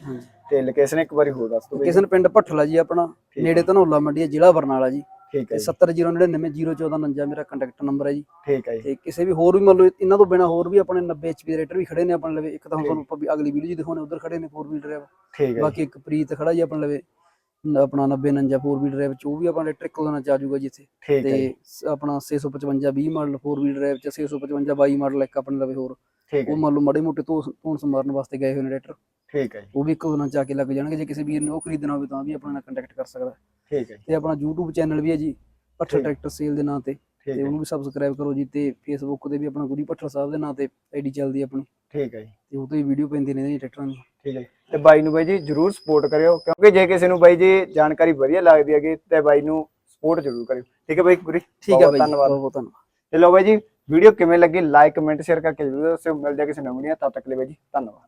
ਤੇ ਲੋਕੇਸ਼ਨ ਇੱਕ ਵਾਰੀ ਹੋਰ ਦੱਸ ਦਿਓ ਕਿਸੇ ਨੇ ਪਿੰਡ ਭੱਠਲਾ ਜੀ ਆਪਣਾ ਨੇੜੇ ਧਨੌਲਾ ਮੰਡੀ ਜ਼ਿਲ੍ਹਾ ਬਰਨਾਲਾ ਜੀ। ਠੀਕ ਹੈ ਤੇ ਜੀ 7099 ਮੇਰਾ ਕੰਟੈਕਟ ਨੰਬਰ ਹੈ ਜੀ। ਠੀਕ ਹੈ ਜੀ। ਤੇ ਕਿਸੇ ਵੀ ਹੋਰ ਵੀ ਮੰਨ ਲਓ ਇਹਨਾਂ ਤੋਂ ਬਿਨਾ ਹੋਰ ਵੀ ਆਪਣੇ 90 HP ਦੇ ਰੇਟਰ ਵੀ ਖੜੇ ਨੇ ਆਪਣੇ ਲਵੇ। ਇੱਕ ਤਾਂ ਤੁਹਾਨੂੰ ਆਪਾਂ ਵੀ ਅਗਲੀ ਵੀਡੀਓ ਜੀ ਦਿਖਾਉਣੇ ਉਧਰ ਖੜੇ ਨੇ 4 ਵੀਲ ਡਰਾਈਵ ਠੀਕ ਹੈ ਬਾਕੀ ਇੱਕ ਪ੍ਰੀਤ ਖੜਾ ਜੀ ਆਪਣੇ ਲਵੇ। ਆਪਣਾ 90 49 4 ਵੀਲ ਡਰਾਈਵ ਚ ਉਹ ਵੀ ਆਪਣਾ ਰੇਟਰ ਇੱਕ ਉਹਦੇ ਨਾਲ ਚ ਆ ਜਾਊਗਾ ਜੀ ਇੱਥੇ। ਤੇ ਆਪਣਾ 655 20 ਮਾਡਲ 4 ਵੀਲ ਡਰਾਈਵ ਚ 655 22 ਮਾਡਲ ਇੱਕ ਆਪਣੇ ਲਵੇ ਹੋਰ। ਉਹ ਮੰਨ ਲਓ ਮਾੜੇ ਮੋਟੇ ਤੋਂ ਧੋਣ ਸਮਾਰਨ ਵਾਸਤੇ ਗਏ ਹੋਏ ਨੇ ਰੇਟਰ। ਠੀਕ ਹੈ ਜੀ। ਉਹ ਵੀ ਇੱਕ ਨਾਲ ਜਾ ਕੇ ਲੱਗ ਜਾਣਗੇ ਜੇ ਕਿਸੇ ਵੀਰ ਨੇ ਉਹ ਖਰੀਦਣਾ ਹੋਵੇ ਤਾਂ ਵੀ ਆਪਣੇ ਨਾਲ ਕੰਟੈਕਟ ਕਰ ਸਕਦਾ। ਠੀਕ ਹੈ ਜੀ। ਤੇ ਆਪਣਾ YouTube ਚੈਨਲ ਵੀ ਹੈ ਜੀ ਠੀਕ। ਟਰੈਕਟਰ ਸੇਲ ਦੇ ਨਾਂ ਤੇ। ਤੇ ਹੈ। ਉਹਨੂੰ ਵੀ ਸਬਸਕ੍ਰਾਈਬ ਕਰੋ ਜੀ ਤੇ Facebook ਤੇ ਵੀ ਆਪਣਾ ਗੁਰੀ ਪੱਠਲ ਸਾਹਿਬ ਦੇ ਨਾਂ ਤੇ ਆਈਡੀ ਚੱਲਦੀ ਹੈ ਆਪਣੀ। ਠੀਕ ਹੈ ਜੀ। ਤੇ ਉਹ ਤੇ ਵੀ ਵੀਡੀਓ ਪੈਂਦੀ ਨੇ ਜੀ ਟਰੈਕਟਰਾਂ ਦੀ ਠੀਕ ਹੈ ਜੀ। ਤੇ ਬਾਈ ਨੂੰ ਬਾਈ ਜੀ ਜਰੂਰ ਸਪੋਰਟ ਕਰਿਓ ਕਿਉਂਕਿ ਜੇ ਕਿਸੇ ਨੂੰ ਬਾਈ ਜੀ ਜਾਣਕਾਰੀ ਵਧੀਆ ਲੱਗਦੀ ਹੈਗੀ ਤੇ ਬਾਈ ਨੂੰ ਸਪੋਰਟ ਜਰੂਰ ਕਰਿਓ। ਠੀਕ ਹੈ ਬਾਈ ਗੁਰੀ ਠੀਕ ਹੈ ਬਾਈ ਧੰਨਵਾਦ। ਬਹੁਤ ਧੰਨਵਾਦ। ਤੇ ਲਓ ਬਾਈ ਜੀ ਵੀਡੀਓ ਕਿਵੇਂ ਲੱਗੀ? ਲਾਈਕ ਕਮੈਂਟ ਸ਼ੇਅਰ ਕਰਕੇ ਜਰੂਰ ਦੱਸਿਓ। ਮਿਲਦੇ ਆ ਕਿਸੇ ਨਵੀਂ ਵੀਡੀਓ ਤਦ ਤੱਕ ਲਈ ਬਾਈ ਜੀ ਧੰਨਵਾਦ।